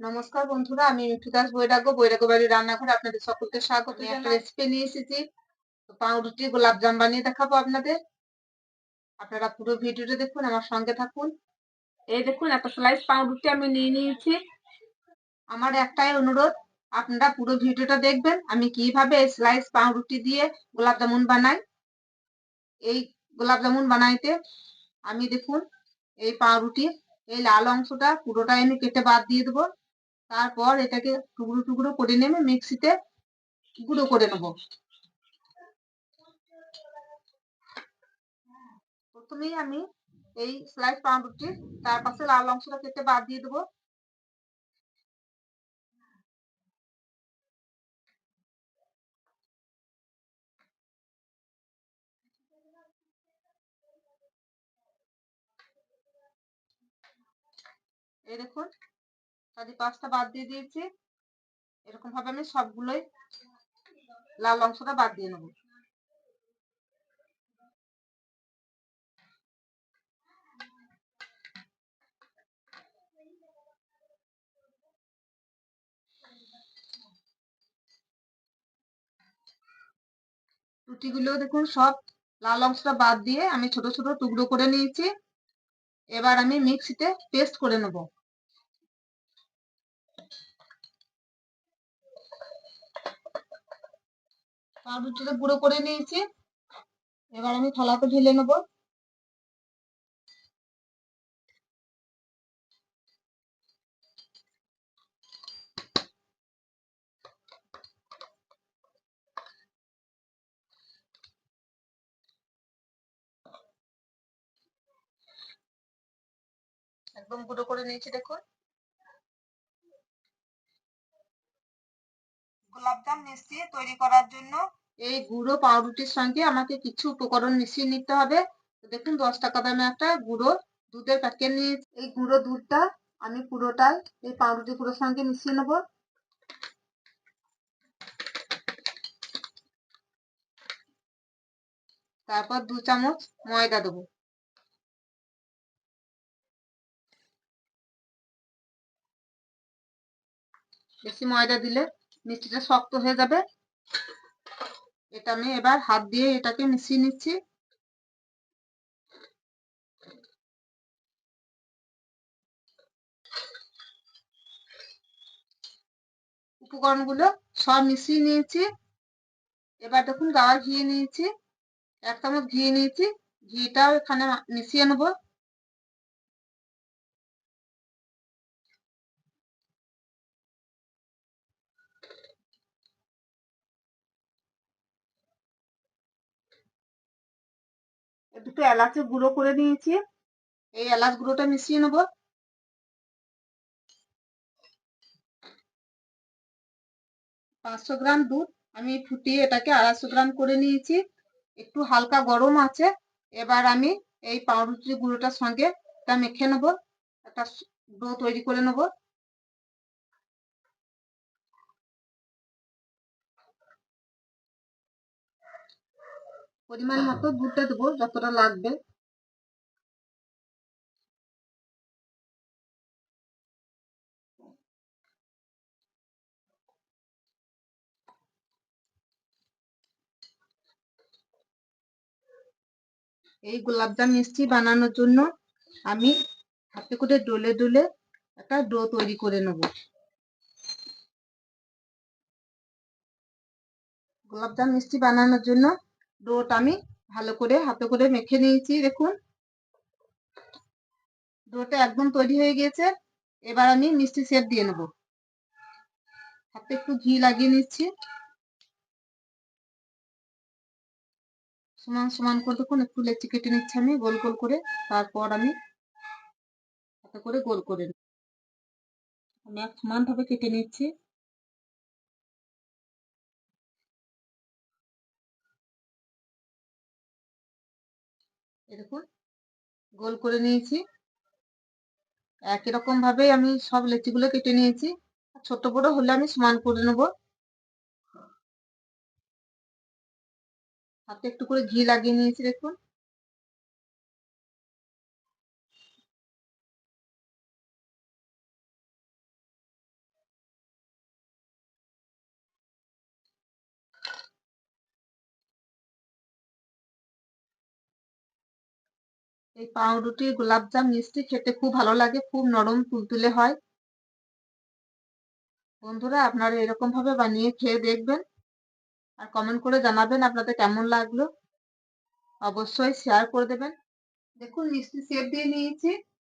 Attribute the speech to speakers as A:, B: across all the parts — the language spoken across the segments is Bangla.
A: নমস্কার বন্ধুরা আমি মিঠু দাস বৈরাগ্য বৈরাগ্য বাড়ির রান্নাঘরে আপনাদের সকলকে স্বাগত। একটা রেসিপি নিয়ে এসেছি। পাউরুটি গোলাপজাম বানিয়ে দেখাবো আপনাদের। আপনারা পুরো ভিডিওটা দেখুন আমার সঙ্গে থাকুন। এই দেখুন একটা স্লাইস পাউরুটি আমি নিয়ে নিয়েছি। আমার একটাই অনুরোধ আপনারা পুরো ভিডিওটা দেখবেন আমি কীভাবে স্লাইস পাউরুটি দিয়ে গোলাপ জামুন বানাই। এই গোলাপ জামুন বানাইতে আমি দেখুন এই পাউরুটি এই লাল অংশটা পুরোটাই আমি কেটে বাদ দিয়ে দেবো। তারপর এটাকে টুকরো টুকরো করে নেবে মিক্সিতে গুঁড়ো করে নেব। প্রথমেই আমি এই স্লাইস পাউরুটির তার পাশে লাল অংশটা কেটে বাদ দিয়ে দেবো। এই দেখুন চারি পাঁচটা বাদ দিয়ে দিয়েছি। এরকম ভাবে আমি সবগুলোই লাল অংশটা বাদ দিয়ে নেব। রুটিগুলো দেখুন সব লাল অংশটা বাদ দিয়ে আমি ছোট ছোট টুকরো করে নিয়েছি। এবার আমি মিক্সিতে পেস্ট করে নেব। পাউরুটিটা গুঁড়ো করে নিয়েছি। এবার আমি থালাতে ঢেলে নেব। একদম গুঁড়ো করে নিয়েছি, দেখুন। গোলাপজাম মিষ্টি তৈরি করার জন্য এই গুঁড়ো পাউরুটির সঙ্গে আমাকে কিছু উপকরণ মিশিয়ে নিতে হবে। দেখুন, দশ টাকা দামে একটা গুঁড়ো দুধের প্যাকেট নিয়ে এই গুঁড়ো দুধটা আমি পুরোটাই এই পাউরুটি গুঁড়োর সঙ্গে মিশিয়ে নেব। তারপর দু চামচ ময়দা দেবো। বেশি ময়দা দিলে মিষ্টিটা শক্ত হয়ে যাবে। এটা আমি এবার হাত দিয়ে এটাকে মিশিয়ে নিচ্ছি। উপকরণগুলো সব মিশিয়ে নিয়েছি। এবার দেখুন গাওয়া ঘি নিয়েছি। এক চামচ ঘি নিয়েছি। ঘিটাও এখানে মিশিয়ে নেব। দুটো এলাচের গুঁড়ো করে নিয়েছি। এই এলাচ গুঁড়োটা মিশিয়ে নেব। পাঁচশো গ্রাম দুধ আমি ফুটিয়ে এটাকে আড়াইশো গ্রাম করে নিয়েছি। একটু হালকা গরম আছে। এবার আমি এই পাউরুটির গুঁড়োটার সঙ্গে এটা মেখে নেব। একটা ডো তৈরি করে নেব। পরিমাণ মতো দুধটা দেবো, যতটা লাগবে। এই গোলাপজাম মিষ্টি বানানোর জন্য আমি হাতে করে ডলে ডলে একটা ডো তৈরি করে নেব। গোলাপজাম মিষ্টি বানানোর জন্য ডোটা আমি ভালো করে হাতে করে মেখে নিয়েছি, দেখুন। ডোটা একদম তৈরি হয়ে গিয়েছে, এবার আমি মিষ্টি সেপ দিয়ে নেব। হাতে একটু ঘি লাগিয়ে নিচ্ছি। সমান সমান করে দেখুন, একটু লেচি কেটে নিচ্ছি আমি, গোল গোল করে। তারপর আমি হাতে করে গোল করে আমি এক সমান ভাবে কেটে নিচ্ছি। দেখুন, গোল করে নিয়েছি। একই রকম ভাবে আমি সব লেচিগুলো কেটে নিয়েছি। ছোট বড় হলে আমি সমান করে নেব। হাতে একটু করে ঘি লাগিয়ে নিয়েছি, দেখুন। এই পাউরুটি, গোলাপজাম, মিষ্টি খেতে খুব ভালো লাগে, খুব নরম তুলতুলে হয়। বন্ধুরা, আপনারা এরকম ভাবে বানিয়ে খেয়ে দেখবেন আর কমেন্ট করে জানাবেন আপনাদের কেমন লাগল। অবশ্যই শেয়ার করে দেবেন। দেখুন, মিষ্টি সেপ দিয়ে নিয়েছি।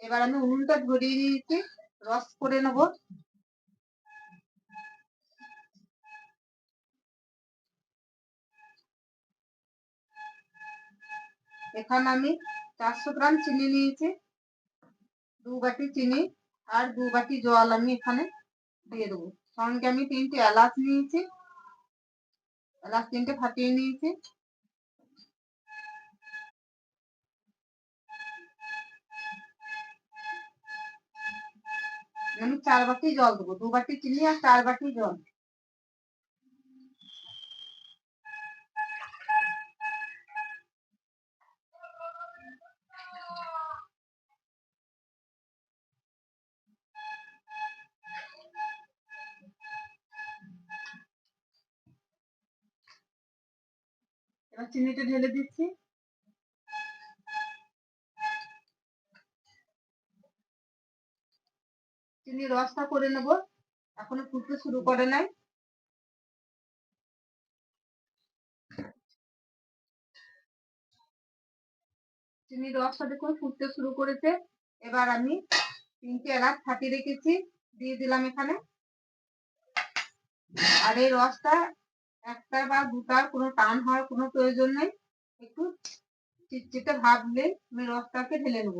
A: এবার আমি উনুনটা ধরিয়ে দিয়েছি রস করে নেব। এখানে আমি চারশো গ্রাম চিনি নিয়েছি। দু বাটি চিনি আর দু বাটি জল আমি এখানে দিয়ে দেবো। সঙ্গে আমি তিনটে এলাচ নিয়েছি। এলাচ তিনটে ফাটিয়ে নিয়েছি। আমি চার বাটি জল দেবো, দু বাটি চিনি আর চার বাটি জল। এবার চিনিটা ঢেলে দিচ্ছি। চিনি রসটা করে নেব। এখনও ফুটতে শুরু করে নাই। চিনি রসটা দেখুন ফুটতে শুরু করেছে। এবার আমি তিনটে এলাচ ফাটিয়ে রেখেছি, দিয়ে দিলাম এখানে। আর এই রসটা একটা বা দুটার কোনো টান হওয়ার কোনো প্রয়োজন নেই। একটু চিটচিটে ভাব দিলে আমি রসটাকে ঢেলে নেব।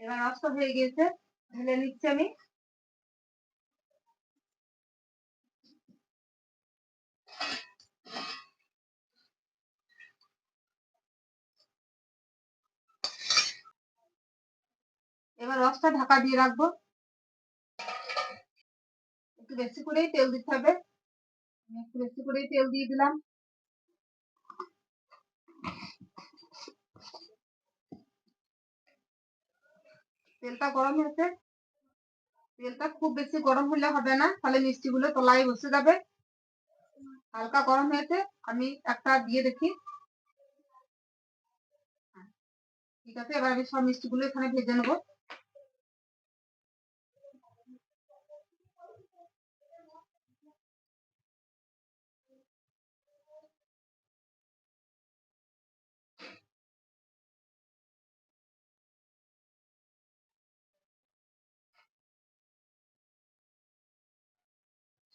A: এবার রসটা হয়ে গিয়েছে, ঢেলে নিচ্ছি আমি। এবার রসটা ঢাকা দিয়ে রাখব। একটু বেশি করেই তেল দিতে হবে। একটু বেশি করেই তেল দিয়ে দিলাম। তেলটা গরম হয়েছে। তেলটা খুব বেশি গরম হলে হবে না, তাহলে মিষ্টিগুলো তলায় বসে যাবে। হালকা গরম হয়েছে, আমি একটা দিয়ে দেখি। ঠিক আছে, এবার আমি সব মিষ্টিগুলো এখানে ভেজে নেব।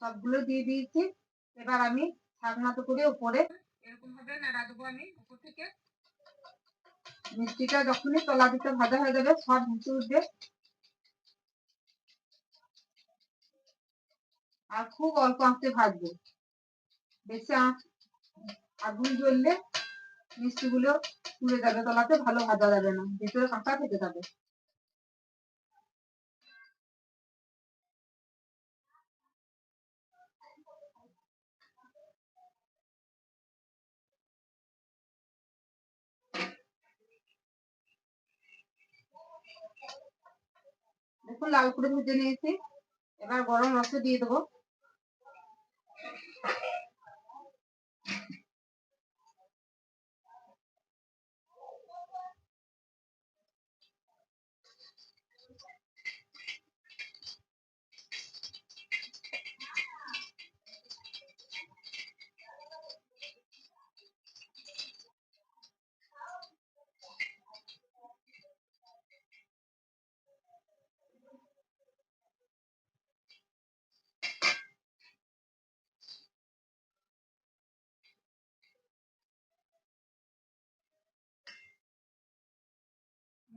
A: সবগুলো দিয়ে দিয়েছি। এবার আমি ছাগনাতো করে উপরে এরকম ভাবে দেবো আমি উপর থেকে। মিষ্টিটা যখনই তলা দিতে ভাজা হয়ে যাবে, সব ভুসে উঠবে। আর খুব অল্প আঁচে ভাজবো। বেশি আঁচ আগুন জ্বললে মিষ্টিগুলো তুলে যাবে, তলাতে ভালো ভাজা যাবে না, ভেতরে কাঁচা থেকে যাবে। দেখুন লাল করে ভেজে নিয়েছি। এবার গরম মাংস দিয়ে দেবো।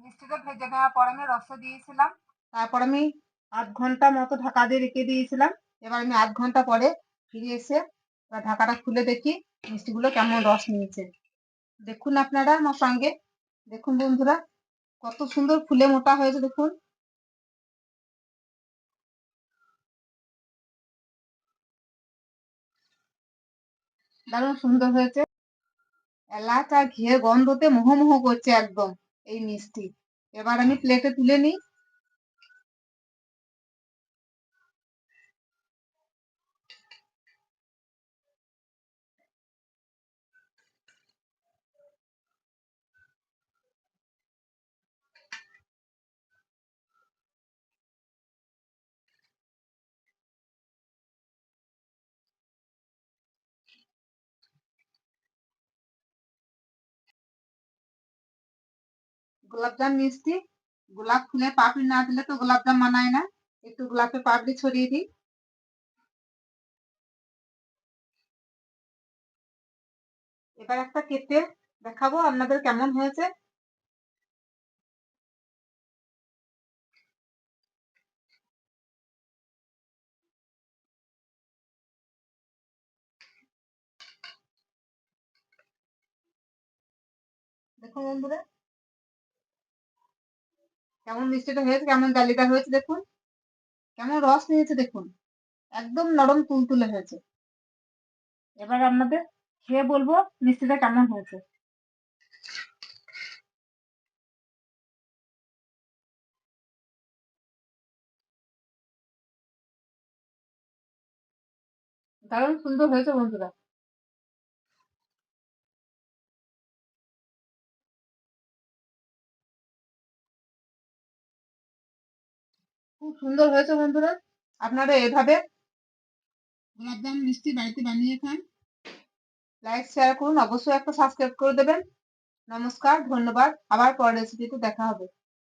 A: মিষ্টিটা ভেজে নেওয়ার পর আমি রস দিয়েছিলাম। তারপর আমি আধ ঘণ্টা মতো ঢাকা দিয়ে রেখে দিয়েছিলাম। এবার আমি আধ ঘণ্টা পরে ফিরে এসে ঢাকাটা খুলে দেখি মিষ্টিগুলো কেমন রস নিয়েছে। দেখুন আপনারা আমার সঙ্গে। দেখুন বন্ধুরা, কত সুন্দর ফুলে মোটা হয়েছে, দেখুন। দারুণ সুন্দর হয়েছে। এলাচ আর ঘিয়ের গন্ধতে মোহ মোহ করছে একদম। এই মিষ্টি। এবার আমি প্লেটে তুলে নিই। গোলাপজাম মিষ্টি, গোলাপ ফুলে পাপড়ি না দিলে তো গোলাপজাম মানায় না। একটু গোলাপে পাপড়ি ছড়িয়ে দিই। এবার একটা কেটে দেখাবো আপনাদের কেমন হয়েছে। দেখুন বন্ধুরা কেমন মিষ্টিটা হয়েছে, কেমন জালিদার হয়েছে দেখুন। কেমন রস নিয়েছে দেখুন। একদম নরম তুলতুলে হয়েছে। এবার আপনাদের খেয়ে বলব মিষ্টিটা কেমন হয়েছে। দারুণ সুন্দর হয়েছে বন্ধুরা। খুব সুন্দর হয়েছে বন্ধুরা। আপনারা এভাবে গোলাপজাম, মিষ্টি বাড়িতে বানিয়ে খান। লাইক শেয়ার করুন। অবশ্যই একটা সাবস্ক্রাইব করে দেবেন। নমস্কার, ধন্যবাদ। আবার পরের রেসিপিতে দেখা হবে।